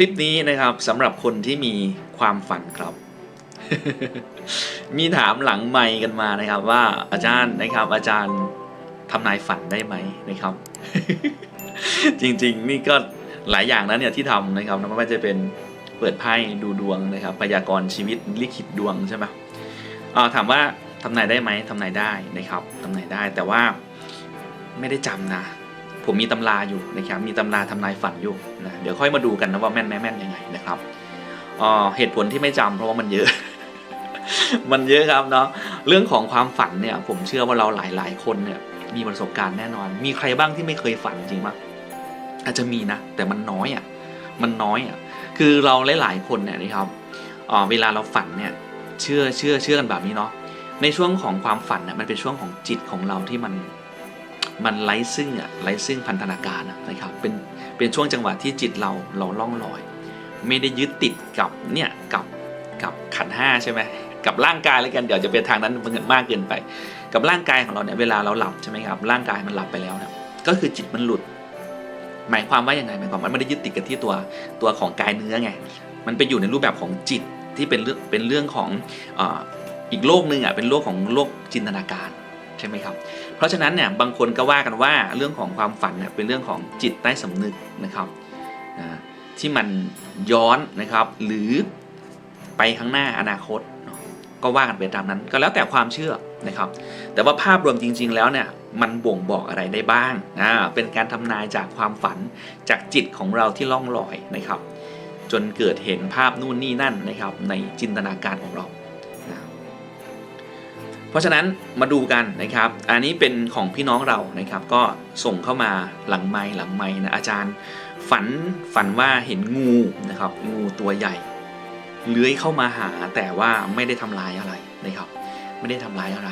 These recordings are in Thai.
ลิปนี้นะครับสำหรับคนที่มีความฝันครับ มีถามหลังไมค์กันมานะครับว่าอาจารย์นะครับ อาจารย์ทำนายฝันได้ไหมนะครับ จริงๆ นี่ก็หลายอย่างนะเนี่ยที่ทำนะครับไม่ว่าจะเป็นเปิดไพ่ดูดวงนะครับพยากรณ์ชีวิตลิขิตดวงใช่ไหมอ่าถามว่าทำนายได้ไหมทำนายได้นะครับทำนายได้แต่ว่าไม่ได้จำนะ ผมมีตำราอยู่นะครับ มีตำราทำนายฝันอยู่นะเดี๋ยวค่อยมาดูกันนะว่าแม่นไม่แม่นยังไงนะครับเหตุผลที่ไม่จำเพราะว่ามันเยอะ มันเยอะครับเนาะเรื่องของความฝันเนี่ย ผมเชื่อว่าเราหลาย ๆ คนเนี่ยมีประสบการณ์แน่นอน มีใครบ้างที่ไม่เคยฝันจริงมั้ยอาจจะมีนะ แต่มันน้อยอะ มันน้อยอะ คือเราหลาย ๆ คนเนี่ยนะครับเวลาเราฝันเนี่ย เชื่อเชื่อเชื่อกันแบบนี้เนาะ ในช่วงของความฝันเนี่ยมันเป็นช่วงของจิตของเราที่มัน มันไร้ซึ่งอะไร้ซึ่งพันธนาการนะครับเป็นเป็นช่วงจังหวะที่จิตเราเราล่องลอย ไม่ได้ยึดติดกับเนี่ยกับกับขันห้าใช่ไหมกับร่างกายแล้วกันเดี๋ยวจะเป็นทางนั้นมันมากเกินไป กับร่างกายของเราเนี่ยเวลาเราหลับใช่ไหมครับร่างกายมันหลับไปแล้วเนี่ยก็คือจิตมันหลุด หมายความว่าอยังไงหมายความว่ามันไม่ได้ยึดติดกับที่ตัวตัวของกายเนื้อไงมันไปอยู่ในรูปแบบของจิตที่เป็นเรื่องเป็นเรื่องของอ,อีกโลกหนึ่งอะเป็นโลกของโลกจินตนาการ ใช่ไหมครับ เพราะฉะนั้นเนี่ยบางคนก็ว่ากันว่าเรื่องของความฝันเนี่ยเป็นเรื่องของจิตใต้สำนึกนะครับที่มันย้อนนะครับ หรือไปข้างหน้าอนาคต ก็ว่ากันไปตามนั้น ก็แล้วแต่ความเชื่อนะครับ แต่ว่าภาพรวมจริง ๆ แล้วเนี่ยมันบ่งบอกอะไรได้บ้างอ่าเป็นการทำนายจากความฝันจากจิตของเราที่ล่องลอยนะครับ จนเกิดเห็นภาพนู่นนี่นั่นนะครับ ในจินตนาการของเรา เพราะฉะนั้นมาดูกันนะครับ อันนี้เป็นของพี่น้องเรานะครับ ก็ส่งเข้ามาหลังไม้หลังไม้นะอาจารย์ฝันฝันว่าเห็นงูนะครับ งูตัวใหญ่ เลื้อยเข้ามาหาแต่ว่าไม่ได้ทำลายอะไรนะครับ ไม่ได้ทำร้ายอะไร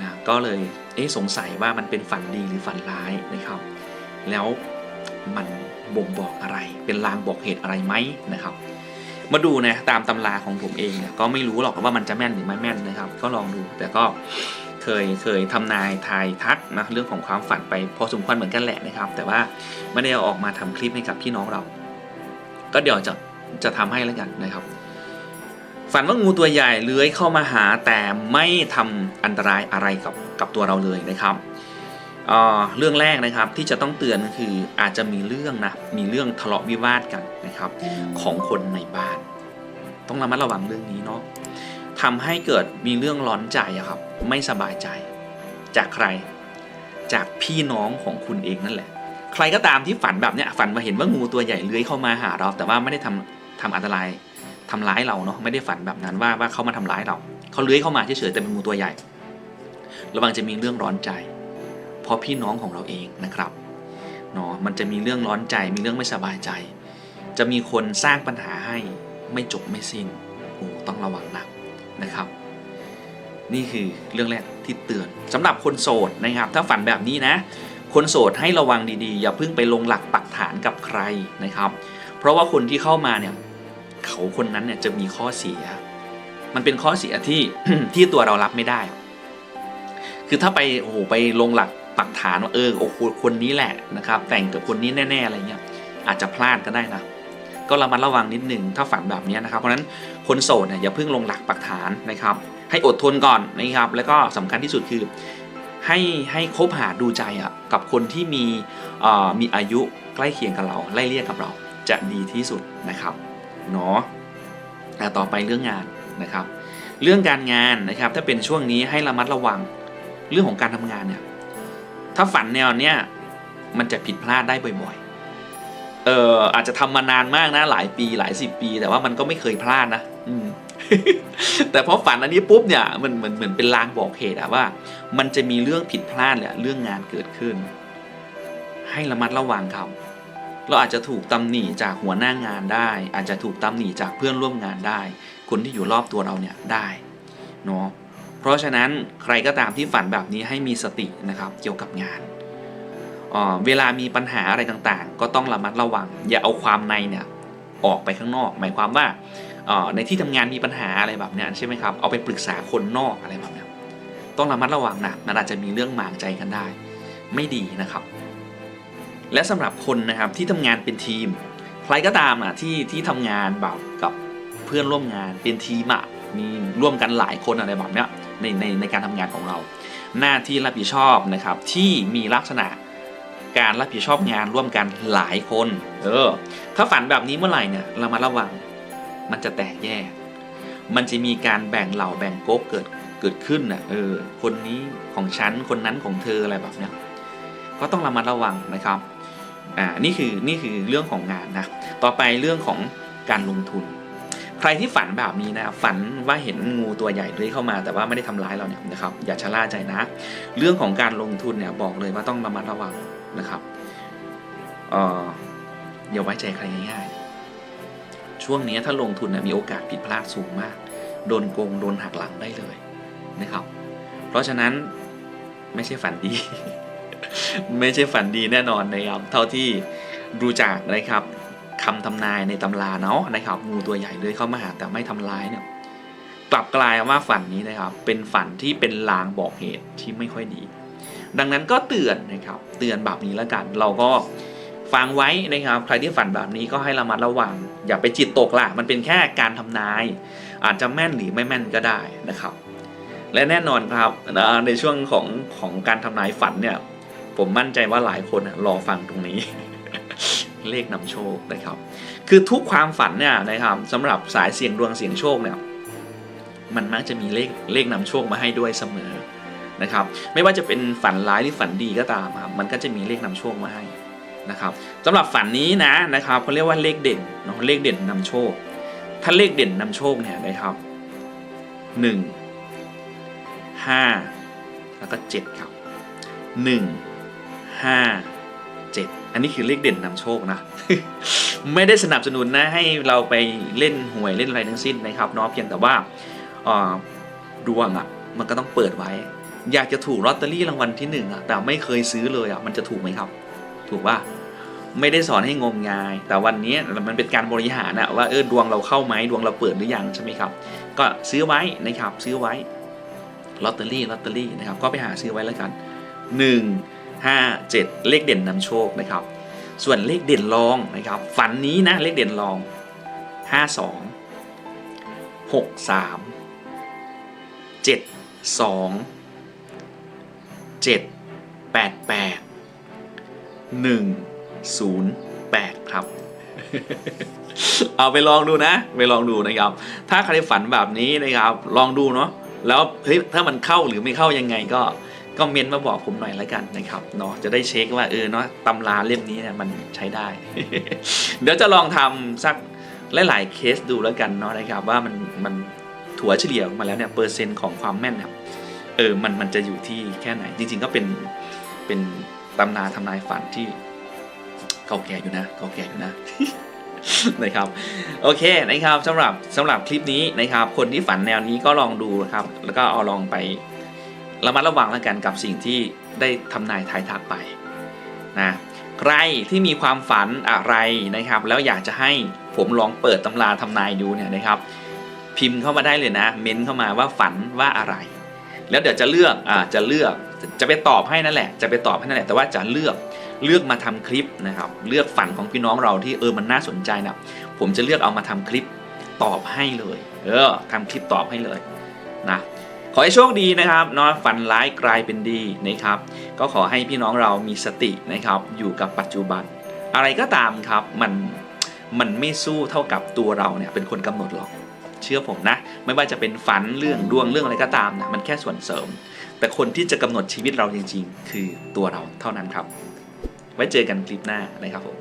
นะก็เลยเอ๊ะสงสัยว่ามันเป็นฝันดีหรือฝันร้ายนะครับ แล้วมันบ่งบอกอะไร เป็นลางบอกเหตุอะไรไหมนะครับ มาดูนะตามตำราของผมเองเนี่ยก็ไม่รู้หรอกว่ามันจะแม่นหรือไม่แม่นนะครับ ก็ลองดูแต่ก็เคยเคยทำนายทายทักนะเรื่องของความฝันไปพอสมควรเหมือนกันแหละนะครับ แต่ว่าไม่ได้เอาออกมาทำคลิปให้กับพี่น้องเรา ก็เดี๋ยวจะจะทำให้แล้วกันนะครับ ฝันว่างูตัวใหญ่เลื้อยเข้ามาหาแต่ไม่ทำอันตรายอะไรกับกับตัวเราเลยนะครับ เอ่อเรื่องแรกนะครับที่จะต้องเตือนก็คืออาจจะมีเรื่องนะมีเรื่องทะเลาะวิวาทกันนะครับของคนในบ้าน ต้องระมัดระวังเรื่องนี้เนาะทำให้เกิดมีเรื่องร้อนใจอะครับ ไม่สบายใจ จากใครจากพี่น้องของคุณเองนั่นแหละ ใครก็ตามที่ฝันแบบเนี้ยฝันมาเห็นว่างูตัวใหญ่เลื้อยเข้ามาหาเรา แต่ว่าไม่ได้ทำทำอันตรายทำร้ายเราเนาะไม่ได้ฝันแบบนั้นว่าว่าเขามาทำร้ายเราเขาเลื้อยเข้ามาเฉยๆแต่เป็นงูตัวใหญ่ ระวังจะมีเรื่องร้อนใจเพ ราะพี่น้องของเราเองนะครับเนาะมันจะมีเรื่องร้อนใจมีเรื่องไม่สบายใจ จะมีคนสร้างปัญหาให้ไม่จบไม่สิ้นโอ้ต้องระวังนะนะครับ นี่คือเรื่องแรกที่เตือนสำหรับคนโสดนะครับ ถ้าฝันแบบนี้นะ คนโสดให้ระวังดีๆ อย่าเพิ่งไปลงหลักปักฐานกับใครนะครับ เพราะว่าคนที่เข้ามาเนี่ยเขาคนนั้นเนี่ยจะมีข้อเสีย มันเป็นข้อเสียที่ที่ตัวเรารับไม่ได้ คือถ้าไปโอ้โหไปลงหลัก ปักฐานว่าเออโอ้คนนี้แหละนะครับ แต่งกับคนนี้แน่ ๆ อะไรเงี้ยอาจจะพลาดก็ได้นะก็ระมัดระวังนิดนึงถ้าฝันแบบนี้นะครับเพราะฉะนั้นคนโสดเนี่ยอย่าเพิ่งลงหลักปักฐานนะครับ ให้อดทนก่อนนะครับ แล้วก็สำคัญที่สุดคือ ให้ให้คบหาดูใจอะกับคนที่มีเอ่อมีอายุใกล้เคียงกับเราไล่เรียกกับเราจะดีที่สุดนะครับเนาะอ่ต่อไปเรื่องงานนะครับ เรื่องการงานนะครับถ้าเป็นช่วงนี้ให้ระมัดระวังเรื่องของการทำงานเนี่ย ถ้าฝันแนวเนี้ยมันจะผิดพลาดได้บ่อยๆ เอออาจจะทำมานานมากนะหลายปีหลายสิบปี แต่ว่ามันก็ไม่เคยพลาดนะ อืม แต่พอฝันอันนี้ปุ๊บเนี่ยมันเหมือนเหมือนเป็นลางบอกเหตุอะว่า มันจะมีเรื่องผิดพลาดแหละเรื่องงานเกิดขึ้น ให้ระมัดระวังครับเราอาจจะถูกตำหนิจากหัวหน้างานได้ อาจจะถูกตำหนิจากเพื่อนร่วมงานได้ คนที่อยู่รอบตัวเราเนี่ยได้เนาะ เพราะฉะนั้นใครก็ตามที่ฝันแบบนี้ให้มีสตินะครับเกี่ยวกับงานเออเวลามีปัญหาอะไรต่างๆ ก็ต้องระมัดระวัง อย่าเอาความในเนี่ยออกไปข้างนอก หมายความว่าออในที่ทำงานมีปัญหาอะไรแบบนี้ใช่ไหมครับเอาไปปรึกษาคนนอกอะไรแบบนี้ต้องระมัดระวังนะมันอาจจะมีเรื่องหมางใจกันได้ ไม่ดีนะครับ และสำหรับคนนะครับที่ทำงานเป็นทีมพรก็ตามอะที่ที่ทำงานแบบกับเพื่อนร่วมงานเป็นทีมอะมีร่วมกันหลายคนอะไรแบบเนี้ย ในในในการทำงานของเรา หน้าที่รับผิดชอบนะครับที่มีลักษณะการรับผิดชอบงานร่วมกันหลายคน เออ ถ้าฝันแบบนี้เมื่อไหร่เนี่ยเรามาระวัง มันจะแตกแยก มันจะมีการแบ่งเหล่าแบ่งก๊กเกิดเกิดขึ้นน่ะ เออ คนนี้ของฉัน คนนั้นของเธออะไรแบบเนี้ย ก็ต้องระมัดระวังนะครับ อ่า นี่คือนี่คือเรื่องของงานนะ ต่อไปเรื่องของการลงทุน ใครที่ฝันแบบนี้นะฝันว่าเห็นงูตัวใหญ่เลื้อยเข้ามา แต่ว่าไม่ได้ทำร้ายเราเนี่ยนะครับอย่าชะล่าใจนะ เรื่องของการลงทุนเนี่ยบอกเลยว่าต้องระมัดระวังนะครับเอออย่าไว้ใจใครง่ายๆ ช่วงนี้ถ้าลงทุนเนี่ยมีโอกาสผิดพลาดสูงมาก โดนโกงโดนหักหลังได้เลยนะครับ เพราะฉะนั้นไม่ใช่ฝันดี ไม่ใช่ฝันดีแน่นอนนะครับ เท่าที่ดูจากนะครับ คำทำนายในตำราเนาะนะครับงูตัวใหญ่เลยเข้ามาหาแต่ไม่ทำร้ายเนี่ยกลับกลายว่าฝันนี้นะครับ เป็นฝันที่เป็นลางบอกเหตุที่ไม่ค่อยดี ดังนั้นก็เตือนนะครับ เตือนแบบนี้แล้วกัน เราก็ฟังไว้นะครับ ใครที่ฝันแบบนี้ก็ให้ระมัดระวัง อย่าไปจิตตกละมันเป็นแค่การทำนาย อาจจะแม่นหรือไม่แม่นก็ได้นะครับ และแน่นอนครับในช่วงของของการทำนายฝันเนี่ย ผมมั่นใจว่าหลายคนรอฟังตรงนี้ เลขนำโชคนะครับ คือทุกความฝันเนี่ยนะครับสำหรับสายเสี่ยงดวงเสี่ยงโชคเนี่ยมันมักจะมีเลขเลขนำโชคมาให้ด้วยเสมอนะครับ ไม่ว่าจะเป็นฝันร้ายหรือฝันดีก็ตามครับมันก็จะมีเลขนำโชคมาให้นะครับสำหรับฝันนี้นะนะครับเขาเรียกว่าเลขเด่นเนาะเลขเด่นนำโชค ถ้าเลขเด่นนำโชคเนี่ยนะครับหนึ่งห้าแล้วก็เจ็ดครับหนึ่งห้า อันนี้คือเลขเด่นนำโชคนะ ไม่ได้สนับสนุนนะให้เราไปเล่นหวยเล่นอะไรทั้งสิ้นนะครับเนาะเพียงแต่ว่าดวงอะ่ะมันก็ต้องเปิดไว้ อยากจะถูกลอตเตอรี่รางวัลที่หนึ่งอะแต่ไม่เคยซื้อเลยอะมันจะถูกไหมครับ ถูกว่าไม่ได้สอนให้งมงาย แต่วันนี้มันเป็นการบริหารอะว่าเออดวงเราเข้าไหมดวงเราเปิดหรือยังใช่ไหมครับ ก็ซื้อไว้นะครับซื้อไว้ลอตเตอรี่ลอตเตอรี่นะครับก็ไปหาซื้อไว้แล้วกัน 1 5 7 เลขเด่นนำโชคนะครับ ส่วนเลขเด่นรองนะครับ ฝันนี้นะเลขเด่นรอง 52 63 72 788 108 ครับ เอาไปลองดูนะ ไปลองดูนะครับ ถ้าใครฝันแบบนี้นะครับ ลองดูเนาะแล้วเฮ้ยถ้ามันเข้าหรือไม่เข้ายังไงก็ ก็เมนต์มาบอกผมหน่อยแล้วกันนะครับเนาะจะได้เช็คว่าเออเนาะตำราเล่มนี้เนี่ยมันใช้ได้ เดี๋ยวจะลองทำสักหลายๆเคสดูแล้วกันเนาะนะครับว่ามันมันถัวเฉลี่ยออกมาแล้วเนี่ยเปอร์เซ็นต์ของความแม่นเนี่ยเออมันมันจะอยู่ที่แค่ไหน จริง ๆ ก็เป็นเป็นตำนาทำนายฝันที่เก่าแก่อยู่นะเก่าแก่อยู่นะนะครับโอเคนะครับสำหรับสำหรับคลิปนี้นะครับ คนที่ฝันแนวนี้ก็ลองดูนะครับ แล้วก็เอาลองไป ระมัดระวังแล้วกันกับสิ่งที่ได้ทำนายทายทักไปนะใครที่มีความฝันอะไรนะครับ แล้วอยากจะให้ผมลองเปิดตำราทำนายดูเนี่ยนะครับ พิมพ์เข้ามาได้เลยนะ เม้นเข้ามาว่าฝันว่าอะไร แล้วเดี๋ยวจะเลือกอ่าจะเลือกจะไปตอบให้นั่นแหละ จะไปตอบให้นั่นแหละ แต่ว่าจะเลือกเลือกมาทำคลิปนะครับ เลือกฝันของพี่น้องเราที่เออมันน่าสนใจนะผมจะเลือกเอามาทำคลิปตอบให้เลย เออทำคลิปตอบให้เลยนะ ขอให้โชคดีนะครับนาะฝันร้ายกลายเป็นดีนะครับ ก็ขอให้พี่น้องเรามีสตินะครับ อยู่กับปัจจุบัน อะไรก็ตามครับมันมันไม่สู้เท่ากับตัวเราเนี่ยเป็นคนกำหนดหรอกเชื่อผมนะ ไม่ว่าจะเป็นฝันเรื่องดวงเรื่องอะไรก็ตามนะมันแค่ส่วนเสริม แต่คนที่จะกำหนดชีวิตเราจริง ๆ คือตัวเราเท่านั้นครับ ไว้เจอกันคลิปหน้านะครับผม